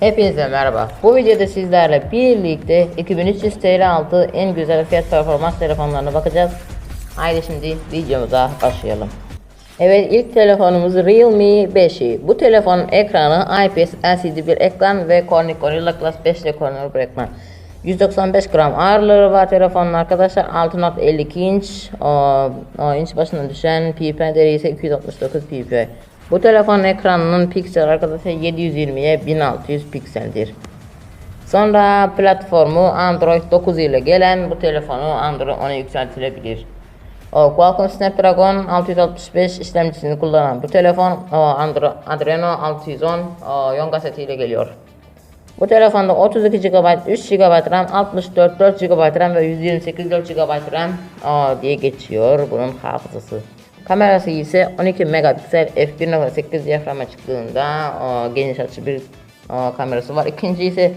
Hepinize merhaba. Bu videoda sizlerle birlikte 2300 TL altı en güzel fiyat performans telefonlarına bakacağız. Haydi şimdi videomuza başlayalım. Evet ilk telefonumuz Realme 5i. Bu telefonun ekranı IPS LCD bir ekran ve Corning Gorilla Glass 5 ile bu ekran. 195 gram ağırlığı var telefonun arkadaşlar 6.52 inç o, o inç başına düşen ppi değeri ise 269 ppi. Bu telefonun ekranının piksel arkadaşlar 720'ye 1600 pikseldir. Sonra platformu Android 9 ile gelen bu telefonu Android 10'a yükseltilebilir. O, Qualcomm Snapdragon 665 işlemcisini kullanan bu telefon o, Andro, Adreno 610 o, seti ile geliyor. Bu telefonda 32 GB, 3 GB RAM, 64 4 GB RAM ve 128 4 GB RAM o, diye geçiyor bunun hafızası. Kamerası ise 12 megapiksel f1.8 diyafram açıklığında o, geniş açı bir o, kamerası var. İkinci ise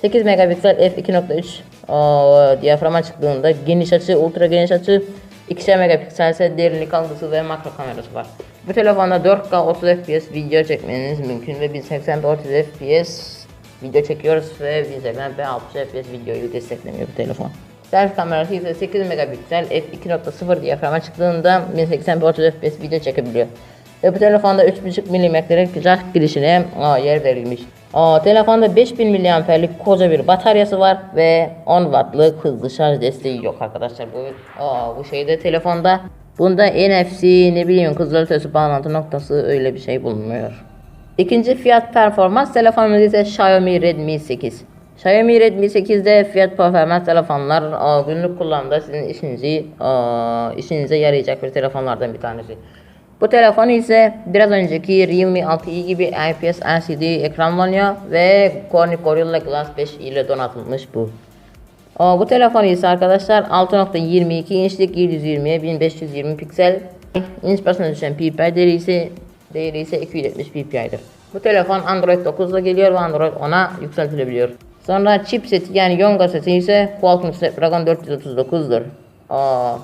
8 megapiksel f2.3 o, diyafram açıklığında geniş açı, ultra geniş açı 2 megapiksel ise derinlik algısı ve makro kamerası var. Bu telefonda 4K 30 FPS video çekmeniz mümkün ve 1080p 30 FPS video çekiyoruz ve 1080p 60 FPS videoyu desteklemiyor bu telefon. Selfie kamerası ise 8 megapiksel f2.0 diyaframa çıktığında 1080p 30 FPS video çekebiliyor. Ve bu telefonda 3.5 mm'lik jack girişine yer verilmiş. Aa, telefonda 5000 mAh'lik koca bir bataryası var ve 10 wattlık hızlı şarj desteği yok arkadaşlar. Bu aa, bu şeyde telefonda bunda NFC ne bileyim kızılötesi bağlantı noktası öyle bir şey bulunmuyor. İkinci fiyat performans telefonumuz ise Xiaomi Redmi 8. Xiaomi Redmi 8'de fiyat performans telefonlar günlük kullanımda sizin işinizi işinize yarayacak bir telefonlardan bir tanesi. Bu telefon ise biraz önceki Realme 6i gibi IPS LCD ekran bulunuyor ve Corning Gorilla Glass 5 ile donatılmış bu. Bu telefon ise arkadaşlar 6.22 inçlik 720'ye 1520 piksel inç başına düşen ppi değeri ise değeri ise 270 ppi'dir. Bu telefon Android 9 ile geliyor ve Android 10'a yükseltilebiliyor. Sonra chipseti yani Yonga seti ise Qualcomm Snapdragon 439'dur. Aa,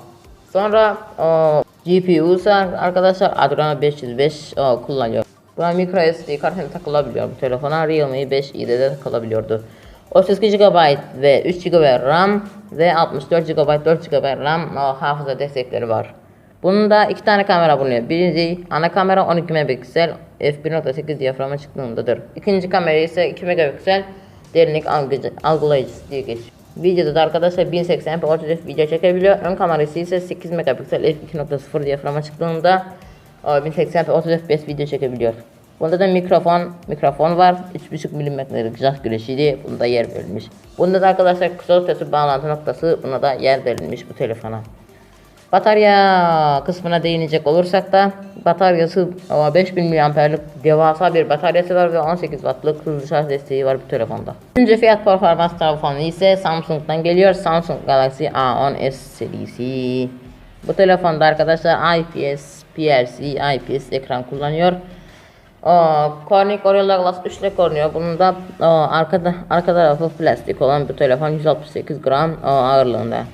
sonra aa, GPU ise arkadaşlar Adreno 505 aa, kullanıyor. Buna micro SD kartına takılabiliyor bu telefona. Realme 5i'de de takılabiliyordu. 32 GB ve 3 GB RAM ve 64 GB 4 GB RAM aa, hafıza destekleri var. Bunun da iki tane kamera bulunuyor. Birinci ana kamera 12 megapiksel f1.8 diyaframa çıktığındadır. İkinci kamera ise 2 megapiksel derinlik algıcı, algılayıcısı diye geçiyor. Videoda da arkadaşlar 1080p 30 f video çekebiliyor. Ön kamerası ise 8 megapiksel f2.0 diyaframa çıktığında o, 1080p 30 fps video çekebiliyor. Bunda da mikrofon mikrofon var. 3.5 mm'lik jack güreşiydi. Bunda yer verilmiş. Bunda da arkadaşlar kısa ötesi bağlantı noktası buna da yer verilmiş bu telefona. Batarya kısmına değinecek olursak da bataryası ama 5000 mAh'lik devasa bir bataryası var ve 18 wattlık hızlı şarj desteği var bu telefonda. Üçüncü fiyat performans telefonu ise Samsung'dan geliyor. Samsung Galaxy A10s serisi. Bu telefonda arkadaşlar IPS, PRC, IPS ekran kullanıyor. Corning Gorilla Glass 3 ile korunuyor. Bunun da o, arkada arka tarafı plastik olan bu telefon 168 gram o, ağırlığında.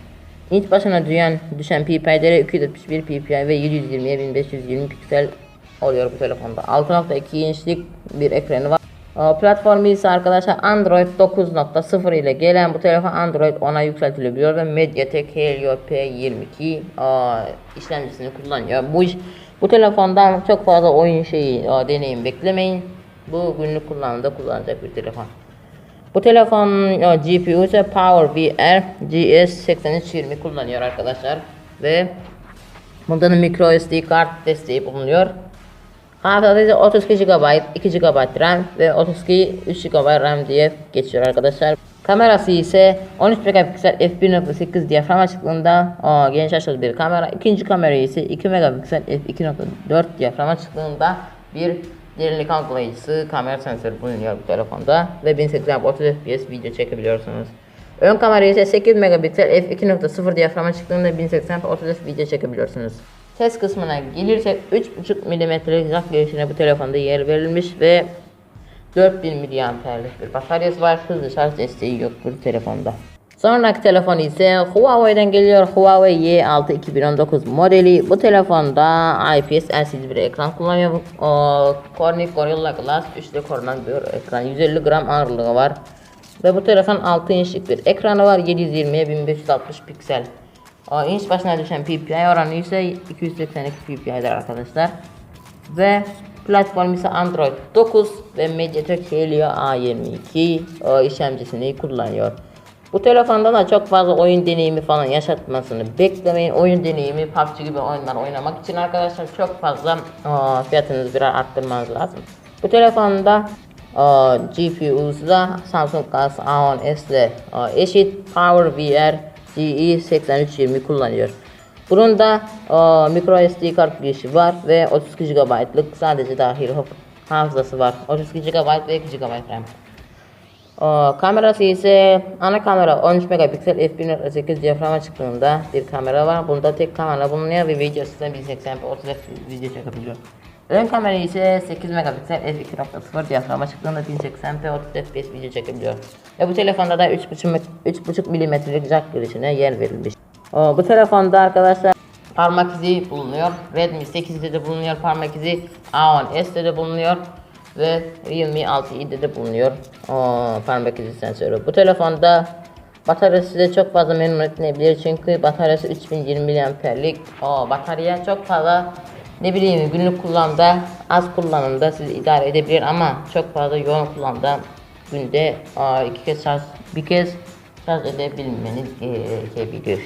İnç başına düşen, düşen ppi değeri 271 ppi ve 720'ye 1520 piksel oluyor bu telefonda. 6.2 inçlik bir ekranı var. Aa, Platformu ise arkadaşlar Android 9.0 ile gelen bu telefon Android 10'a yükseltilebiliyor ve Mediatek Helio P22 aa, işlemcisini kullanıyor. Bu bu telefondan çok fazla oyun şeyi aa, deneyim beklemeyin. Bu günlük kullanımda kullanacak bir telefon. Bu telefon o, GPU ise PowerVR GS8320 kullanıyor arkadaşlar ve bunda da micro SD kart desteği bulunuyor. Hafızada ise 32 GB, 2 GB RAM ve 32 3 GB RAM diye geçiyor arkadaşlar. Kamerası ise 13 megapiksel f1.8 diyafram açıklığında o, geniş açılı bir kamera. İkinci kamera ise 2 megapiksel f2.4 diyafram açıklığında bir derinlik algılayıcısı kamera sensörü bulunuyor bu telefonda ve 1080p 30 fps video çekebiliyorsunuz. Ön kamera ise 8 megapiksel f2.0 diyaframa çıktığında 1080p 30 fps video çekebiliyorsunuz. Ses kısmına gelirsek 3.5 mm'lik jack girişine bu telefonda yer verilmiş ve 4000 mAh'lik bir bataryası var. Hızlı şarj desteği yok bu telefonda. Sonraki telefon ise Huawei'den geliyor. Huawei Y6 2019 modeli. Bu telefonda IPS LCD bir ekran kullanıyor. O, Corning Gorilla Glass 3D korunan bir ekran. 150 gram ağırlığı var. Ve bu telefon 6 inçlik bir ekranı var. 720'ye 1560 piksel. O, inç başına düşen PPI oranı ise 282 PPI'dir arkadaşlar. Ve platform ise Android 9 ve MediaTek Helio A22 o işlemcisini kullanıyor. Bu telefonda da çok fazla oyun deneyimi falan yaşatmasını beklemeyin. Oyun deneyimi PUBG gibi oyunlar oynamak için arkadaşlar çok fazla o, fiyatınızı biraz arttırmanız lazım. Bu telefonda o, GPU'su da Samsung Galaxy A10s ile o, eşit PowerVR GE8320 kullanıyor. Bunun da o, micro SD kart girişi var ve 32 GB'lık sadece dahil haf- hafızası var. 32 GB ve 2 GB RAM. O, kamerası ise ana kamera 13 megapiksel f1.8 diyaframa çıktığında bir kamera var. Bunda tek kamera bulunuyor ve video sistem 1080p 30 fps video çekebiliyor. Ön kamera ise 8 megapiksel f2.0 diyaframa çıktığında 1080p 30 fps video çekebiliyor. Ve bu telefonda da 3.5 3.5 milimetrelik jack girişine yer verilmiş. O, bu telefonda arkadaşlar parmak izi bulunuyor. Redmi 8'de de bulunuyor parmak izi. A10s'te de bulunuyor ve Realme 6i'de de bulunuyor o sensörü. Bu telefonda bataryası da çok fazla memnun etmeyebilir çünkü bataryası 3020 mAh'lik o batarya çok fazla ne bileyim günlük kullanımda az kullanımda sizi idare edebilir ama çok fazla yoğun kullanımda günde aa, iki kez şarj bir kez şarj edebilmeniz gerekebilir.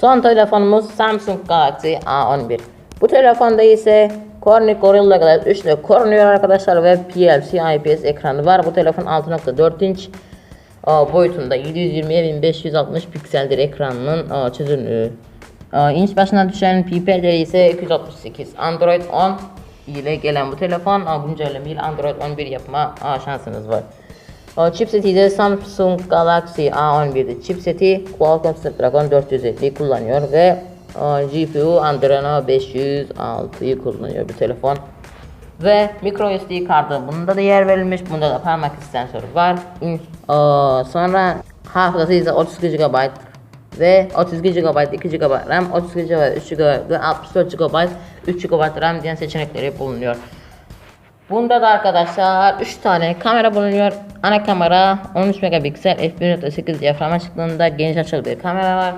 Son telefonumuz Samsung Galaxy A11. Bu telefonda ise Corning Gorilla Glass 3 ile korunuyor arkadaşlar ve PLC IPS ekranı var. Bu telefon 6.4 inç boyutunda 720'ye 1560 pikseldir ekranının çözünürlüğü. İnç başına düşen pipetleri ise 238. Android 10 ile gelen bu telefon güncelleme ile Android 11 yapma şansınız var. Chipseti de Samsung Galaxy A11'de chipseti Qualcomm Snapdragon 450 kullanıyor ve GPU Adreno 506'yı kullanıyor bu telefon. Ve micro SD kartı bunda da yer verilmiş. Bunda da parmak izi sensörü var. Sonra hafızası ise 32 GB ve 32 GB 2 GB RAM, 32 GB 3 GB ve 64 GB 3 GB RAM diyen seçenekleri bulunuyor. Bunda da arkadaşlar 3 tane kamera bulunuyor. Ana kamera 13 megapiksel f1.8 diyafram açıklığında geniş açılı bir kamera var.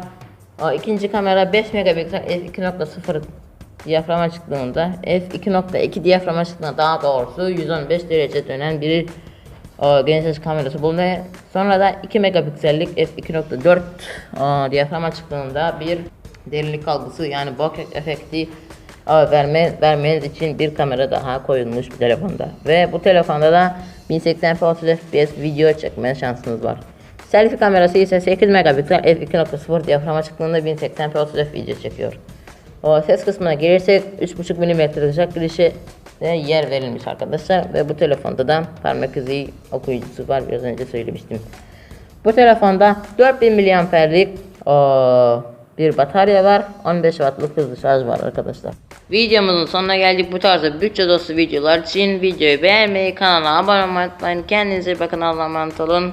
O ikinci kamera 5 megapiksel f2.0 diyafram açıklığında f2.2 diyafram açıklığında daha doğrusu 115 derece dönen bir o, geniş açı kamerası bulunuyor. Sonra da 2 megapiksellik f2.4 o, diyafram açıklığında bir derinlik algısı yani bokeh efekti o, verme, vermeniz için bir kamera daha koyulmuş bu telefonda. Ve bu telefonda da 1080p 30 fps video çekme şansınız var. Selfie kamerası ise 8 megapiksel f2.0 diyafram açıklığında 1080p 30 fps video çekiyor. O ses kısmına gelirsek 3.5 mm jack girişi yer verilmiş arkadaşlar ve bu telefonda da parmak izi okuyucusu var biraz önce söylemiştim. Bu telefonda 4000 mAh'lik bir batarya var 15 wattlık hızlı şarj var arkadaşlar. Videomuzun sonuna geldik. Bu tarzda bütçe dostu videolar için videoyu beğenmeyi, kanala abone olmayı unutmayın. Kendinize bakın. Allah'a emanet olun.